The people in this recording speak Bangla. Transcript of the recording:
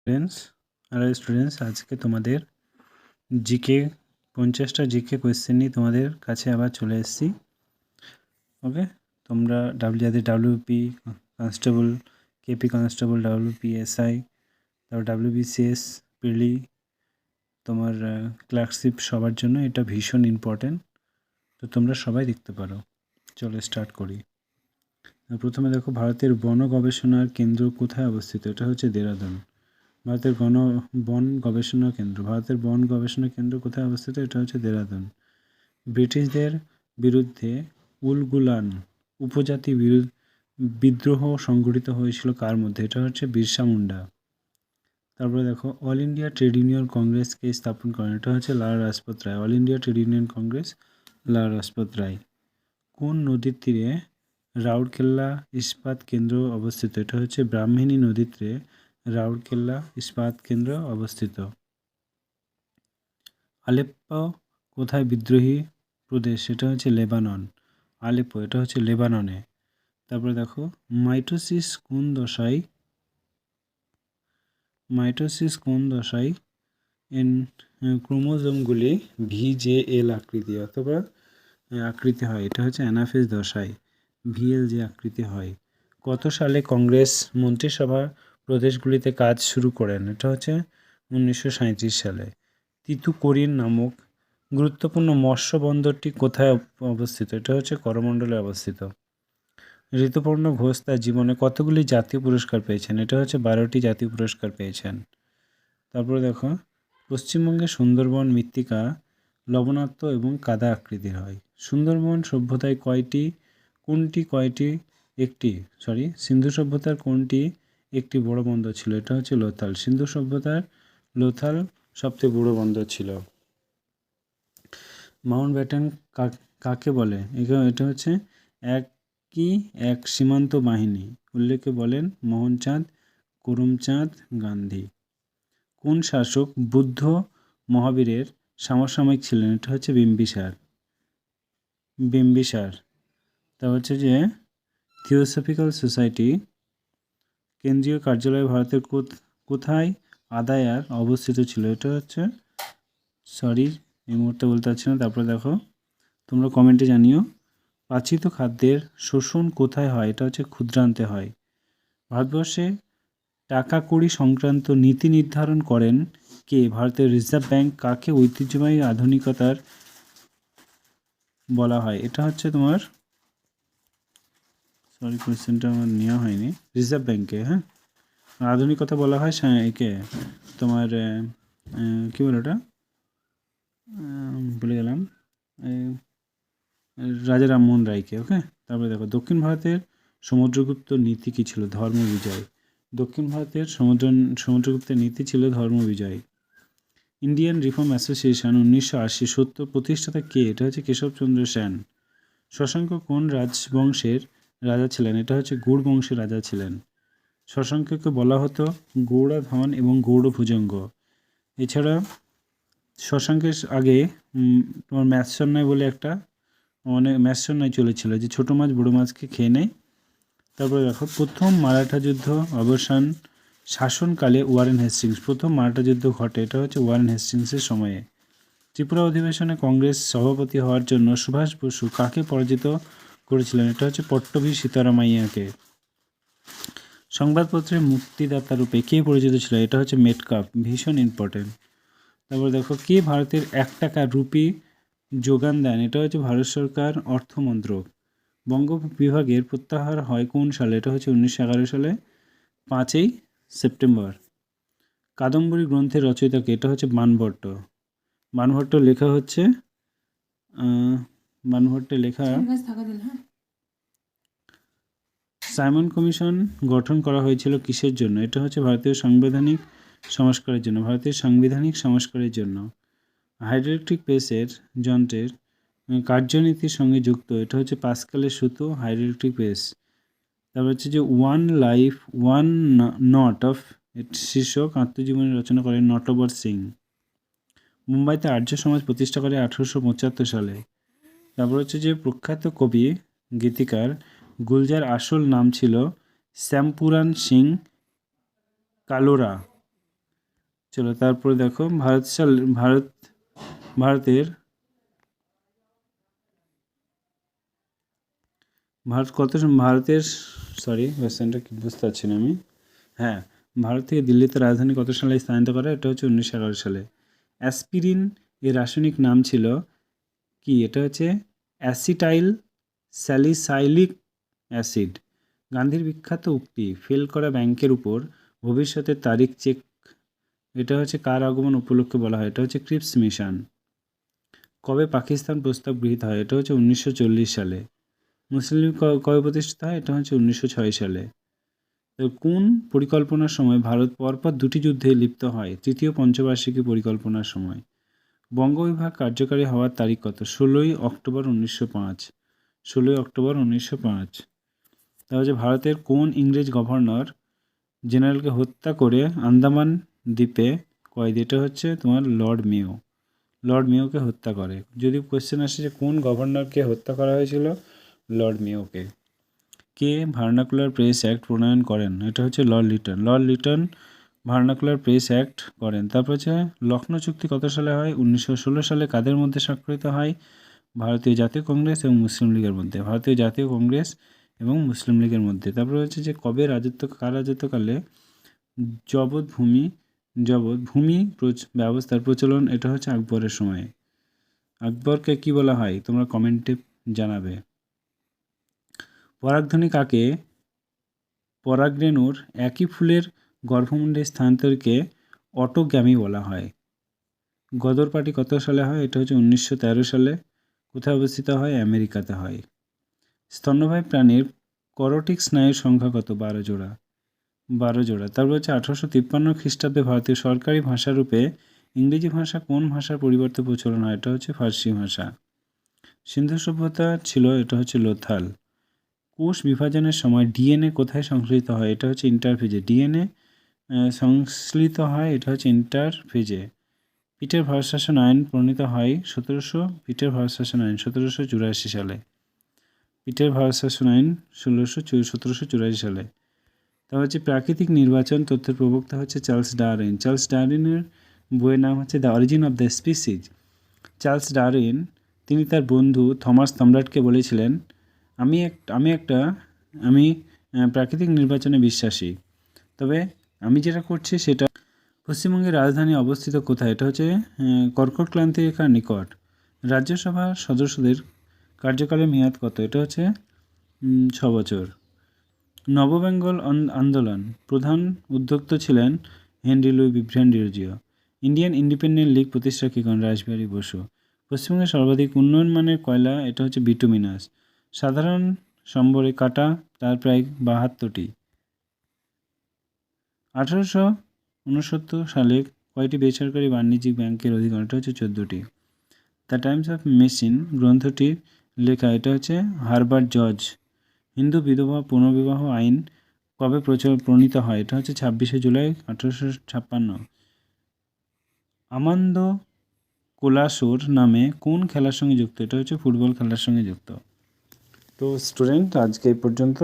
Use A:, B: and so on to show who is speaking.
A: স্টুডেন্টস হ্যালো স্টুডেন্টস আজকে তোমাদের জিকে পঞ্চাশটা জিকে কোয়েশ্চেন নিয়ে তোমাদের কাছে আবার চলে এসেছি। ওকে তোমরা ডাব্লিউ যাদের WP constable KP constable WP SI তারপর ডাব্লিউবিসিএস পিলি তোমার ক্লার্কশিপ সবার জন্য এটা ভীষণ ইম্পর্ট্যান্ট তো তোমরা সবাই দেখতে পারো। চলো স্টার্ট করি। প্রথমে দেখো, ভারতের বন গবেষণার কেন্দ্র কোথায় অবস্থিত? এটা হচ্ছে দেরাদুন। ভারতের গণ বন গবেষণা কেন্দ্র। ভারতের বন গবেষণা কেন্দ্র কোথায় অবস্থিত? এটা হচ্ছে দেরাদুন। ব্রিটিশদের বিরুদ্ধে উলগুলান উপজাতি বিরুদ্ধ বিদ্রোহ সংঘটিত হয়েছিল কার মধ্যে? এটা হচ্ছে বিরসা মুন্ডা। তারপরে দেখো, অল ইন্ডিয়া ট্রেড ইউনিয়ন কংগ্রেসকে স্থাপন করেন? এটা হচ্ছে Lala Lajpat Rai. All India Trade Union Congress, Lala Lajpat Rai. কোন নদীর তীরে রাউরকেল্লা ইস্পাত কেন্দ্র অবস্থিত? এটা হচ্ছে ব্রাহ্মণী নদীর তীরে রাউরকেল্লা ইস্পাত কেন্দ্র অবস্থিত। আলেপ্পো কোথায় বিদ্রোহী প্রদেশ? সেটা হচ্ছে লেবানন। আলেপ্পো, এটা হচ্ছে লেবাননে। তারপরে দেখো, মাইটোসিস কোন দশায়? মাইটোসিস কোন দশায়? এন, ক্রোমোজোমগুলি ভি জে এল আকৃতি অথবা আকৃতি হয়। এটা হচ্ছে অ্যানাফেজ দশায়। ভিএল যে আকৃতি হয়। কত সালে কংগ্রেস মন্ত্রিসভা প্রদেশগুলিতে কাজ শুরু করেন। এটা হচ্ছে উনিশশো সালে। তিতুকরিন নামক গুরুত্বপূর্ণ মৎস্য বন্দরটি কোথায় অবস্থিত? এটা হচ্ছে করমণ্ডলে অবস্থিত। ঋতুপর্ণ ঘোষ তার জীবনে কতগুলি জাতীয় পুরস্কার পেয়েছেন? এটা হচ্ছে বারোটি জাতীয় পুরস্কার পেয়েছেন। তারপরে দেখো, পশ্চিমবঙ্গে সুন্দরবন মৃত্তিকা, লবণাক্ত এবং কাদা আকৃতির হয়। সুন্দরবন সভ্যতায় কয়টি, কোনটি কয়টি? একটি সরি সিন্ধু সভ্যতার কোনটি? একটি বড় বন্দর ছিল। এটা হচ্ছে লোথাল। সিন্ধু সভ্যতার লোথাল সবচেয়ে বড় বন্দর ছিল। মাউন্ট ব্যাটেন কাকে বলে? এটা হচ্ছে একই, এক সীমান্ত বাহিনী। উল্লেখে বলেন মোহনচাঁদ, করমচাঁদ, গান্ধী। কোন শাসক বুদ্ধ মহাবীরের সমসাময়িক ছিলেন? এটা হচ্ছে বিম্বিসার। বিম্বিসার। তা হচ্ছে যে, থিওসফিক্যাল সোসাইটি কেন্দ্রীয় কার্যালয় ভারতের কোথায়? আদায়ার অবস্থিত ছিল। এটা হচ্ছে সরি এই মুহূর্তে বলতে পারছি না, তারপরে দেখো। তোমরা কমেন্টে জানিও। পাচিত খাদ্যের শোষণ কোথায় হয়? এটা হচ্ছে ক্ষুদ্রান্তে হয়। ভারতবর্ষে টাকা কড়ি সংক্রান্ত নীতি নির্ধারণ করেন কে? ভারতের রিজার্ভ ব্যাংক কাকে ঐতিহ্যবাহী আধুনিকতার বলা হয়? এটা হচ্ছে তোমার সরি কোয়েশ্চেনটা আমার নেওয়া হয়নি। রিজার্ভ ব্যাংকে হ্যাঁ? আধুনিকতা বলা হয় একে, তোমার কী বলে ওটা? ভুলে গেলাম। রাজা রামমোহন রায়কে, ওকে? তারপরে দেখো, দক্ষিণ ভারতের সমুদ্রগুপ্ত নীতি কী ছিল? ধর্ম বিজয়। দক্ষিণ ভারতের সমুদ্র সমুদ্রগুপ্তের নীতি ছিল ধর্ম বিজয়। ইন্ডিয়ান রিফর্ম অ্যাসোসিয়েশন উনিশশো আশি সত্তর প্রতিষ্ঠাতা কে? এটা হচ্ছে কেশবচন্দ্র সেন। শশাঙ্ক কোন রাজবংশের রাজা ছিলেন। এটা হচ্ছে গৌড় বংশের রাজা ছিলেন। শশাঙ্ককে বলা হতো গৌড়াধন এবং গৌড় ভুজঙ্গ। এছাড়া শশাঙ্কের আগে তোমার ম্যাৎসন্যায় বলে একটা অনেক ম্যাৎসন্যায় চলেছিল যে ছোটো মাছ বড়ো মাছকে খেয়ে নেয়। তারপরে দেখো, প্রথম মারাঠা যুদ্ধ অবসান শাসনকালে ওয়ারেন হেস্টিংস। প্রথম মারাঠা যুদ্ধ ঘটে, এটা হচ্ছে ওয়ারেন হেস্টিংসের সময়ে। ত্রিপুরা অধিবেশনে কংগ্রেস সভাপতি হওয়ার জন্য সুভাষ বসু কাকে পরাজিত করেছিলেন। এটা হচ্ছে পট্টভী সীতারামাইয়াকে। সংবাদপত্রের মুক্তিদাতা রূপে কে পরিচিত ছিল? এটা হচ্ছে মেটকাপ, ভীষণ ইম্পর্টেন্ট তারপর দেখো, কে ভারতের এক টাকা রুপি যোগান দেন? এটা হচ্ছে ভারত সরকার অর্থমন্ত্রক। বঙ্গ বিভাগের প্রত্যাহার হয় কোন সালে? এটা হচ্ছে উনিশশো এগারো সালে, পাঁচই সেপ্টেম্বর। কাদম্বরী গ্রন্থের রচয়িতাকে, এটা হচ্ছে বানভট্ট বানভট্ট লেখা হচ্ছে বানভট্টের লেখা সাইমন কমিশন গঠন করা হয়েছিল কিসের জন্য? এটা হচ্ছে ভারতীয় সাংবিধানিক সংস্কারের জন্য ভারতীয় সাংবিধানিক সংস্কারের জন্য। হাইড্রোলিক প্রেসের যন্ত্রের কার্যনীতির সঙ্গে যুক্ত এটা হচ্ছে পাসকালের সুতো হাইড্রোলিক প্রেস তারপর হচ্ছে যে one life one not of শীর্ষক আত্মজীবনী রচনা করেন নটবর সিং। মুম্বাইতে আর্য সমাজ প্রতিষ্ঠা করে আঠারোশো পঁচাত্তর সালে। তারপর হচ্ছে যে প্রখ্যাত কবি, গীতিকার, গুলজার আসল নাম ছিল শ্যামপুরান সিং কালোরা। চলো তারপরে দেখো ভারত সাল, ভারত, ভারতের, ভারত কত ভারতের সরি কোয়েশ্চেনটা কি বুঝতে পারছি না আমি। হ্যাঁ ভারত থেকে দিল্লিতে রাজধানী কত সালে স্থানান্তর করে এটা হচ্ছে উনিশশো এগারো সালে। অ্যাসপিরিন এর রাসায়নিক নাম ছিল কি? এটা হচ্ছে অ্যাসিটাইল স্যালিসাইলিক অ্যাসিড। গান্ধীর বিখ্যাত উক্তি, ফেল করা ব্যাংকের উপর ভবিষ্যতের তারিখ চেক, এটা হচ্ছে কার আগমন উপলক্ষে বলা হয়? এটা হচ্ছে ক্রিপস মিশন। কবে পাকিস্তান প্রস্তাব গৃহীত হয়? এটা হচ্ছে উনিশশো চল্লিশ সালে। মুসলিম কবে প্রতিষ্ঠিত হয়? এটা হচ্ছে উনিশশো ছয় সালে। কোন পরিকল্পনার সময় ভারত পরপর দুটি যুদ্ধে লিপ্ত হয়? তৃতীয় পঞ্চবার্ষিকী পরিকল্পনার সময়। বঙ্গবিভাগ কার্যকারী হওয়ার তারিখ কত? ষোলোই অক্টোবর উনিশশো পাঁচ। ষোলোই অক্টোবর উনিশশো পাঁচ। তা হচ্ছে ভারতের কোন ইংরেজ গভর্নর জেনারেলকে হত্যা করে আন্দামান দ্বীপে কয়েদ এটা হচ্ছে তোমার লর্ড মেও লর্ড মেওকে হত্যা করে। যদি কোয়েশ্চেন আসে যে কোন গভর্নরকে হত্যা করা হয়েছিল? লর্ড মেওকে কে ভার্নাকুলার প্রেস অ্যাক্ট প্রণয়ন করেন? এটা হচ্ছে Lord Lytton. Lord Lytton Vernacular Press Act করেন। তারপর হচ্ছে লখনৌ চুক্তি কত সালে হয়? উনিশশো ষোলো সালে কাদের মধ্যে স্বাক্ষরিত হয়? ভারতীয় জাতীয় কংগ্রেস এবং মুসলিম লীগের মধ্যে। ভারতীয় জাতীয় কংগ্রেস এবং মুসলিম লীগের মধ্যে। তারপরে হচ্ছে যে, কবে রাজত্ব, কার রাজত্বকালে জবৎ ভূমি জবৎ ভূমি ব্যবস্থার প্রচলন, এটা হচ্ছে আকবরের সময়। আকবরকে কি বলা হয়? তোমরা কমেন্টে জানাবে। পরাগধ্বনি কাকে? পরাগরেণুর একই ফুলের গর্ভমুণ্ডে স্থানান্তরকে অটোগ্যামি বলা হয়। গদর পার্টি কত সালে হয়? এটা হচ্ছে উনিশশো তেরো সালে। কোথায় অবস্থিত হয়? আমেরিকাতে হয়। স্তন্যপায়ী প্রাণীর করটিক স্নায়ুর সংখ্যা কত? বারো জোড়া। বারো জোড়া। তারপর হচ্ছে আঠারোশো তিপ্পান্ন খ্রিস্টাব্দে ভারতীয় সরকারি ভাষারূপে ইংরেজি ভাষা কোন ভাষার পরিবর্তে প্রচলন হয়? এটা হচ্ছে ফার্সি ভাষা। সিন্ধু সভ্যতা ছিল, এটা হচ্ছে লোথাল। কোষ বিভাজনের সময় ডিএনএ কোথায় সংশ্লিষ্ট হয়? এটা হচ্ছে ইন্টারফেজে। ডিএনএ সংশ্লিষ্ট হয়, এটা হচ্ছে ইন্টারফেজে পিটের ভারতশাসন আইন প্রণীত হয় সতেরোশো পিটের ভারতশাসন আইন সতেরোশো চুরাশি সালে। পিটের ভারতশাসন আইন ষোলোশো সতেরোশো চুরাশি সালে। তা হচ্ছে প্রাকৃতিক নির্বাচন তথ্যের প্রবক্তা হচ্ছে চার্লস ডারউইন। চার্লস ডারউইনের বইয়ের নাম হচ্ছে The Origin of the Species. Charles Darwin, তিনি তার বন্ধু থমাস সম্রাটকে বলেছিলেন, আমি এক, আমি একটা, আমি প্রাকৃতিক নির্বাচনে বিশ্বাসী। তবে আমি যেটা করছি সেটা পশ্চিমবঙ্গের রাজধানী অবস্থিত কোথায়? এটা হচ্ছে কর্কট ক্লান্তি রেখার নিকট। রাজ্যসভার সদস্যদের কার্যকালের মেয়াদ কত? এটা হচ্ছে ছ বছর। নববেঙ্গল আন্দোলন। প্রধান উদ্যোক্তা ছিলেন Henry Louis Vivian Derozio Indian Independent League প্রতিষ্ঠা কী করেন রাসবিহারী বসু। পশ্চিমবঙ্গের সর্বাধিক উন্নয়ন মানের কয়লা? এটা হচ্ছে বিটুমিনাস সাধারণ সম্বরে কাটা, তার প্রায় বাহাত্তরটি। আঠারোশো উনসত্তর সালে কয়টি বেসরকারি বাণিজ্যিক ব্যাংকের অধিকার এটা হচ্ছে চোদ্দোটি। দ্য টাইমস অফ মেশিন গ্রন্থটির লেখা, এটা হচ্ছে হারবার্ট জর্জ হিন্দু বিধবা পুনর্বিবাহ আইন কবে প্রচল, প্রণীত হয়? এটা হচ্ছে ছাব্বিশে জুলাই আঠারোশো ছাপ্পান্ন। আমান্দ কোলাসোর নামে কোন খেলার সঙ্গে যুক্ত? এটা হচ্ছে ফুটবল খেলার সঙ্গে যুক্ত। তো স্টুডেন্ট, আজকে এই পর্যন্ত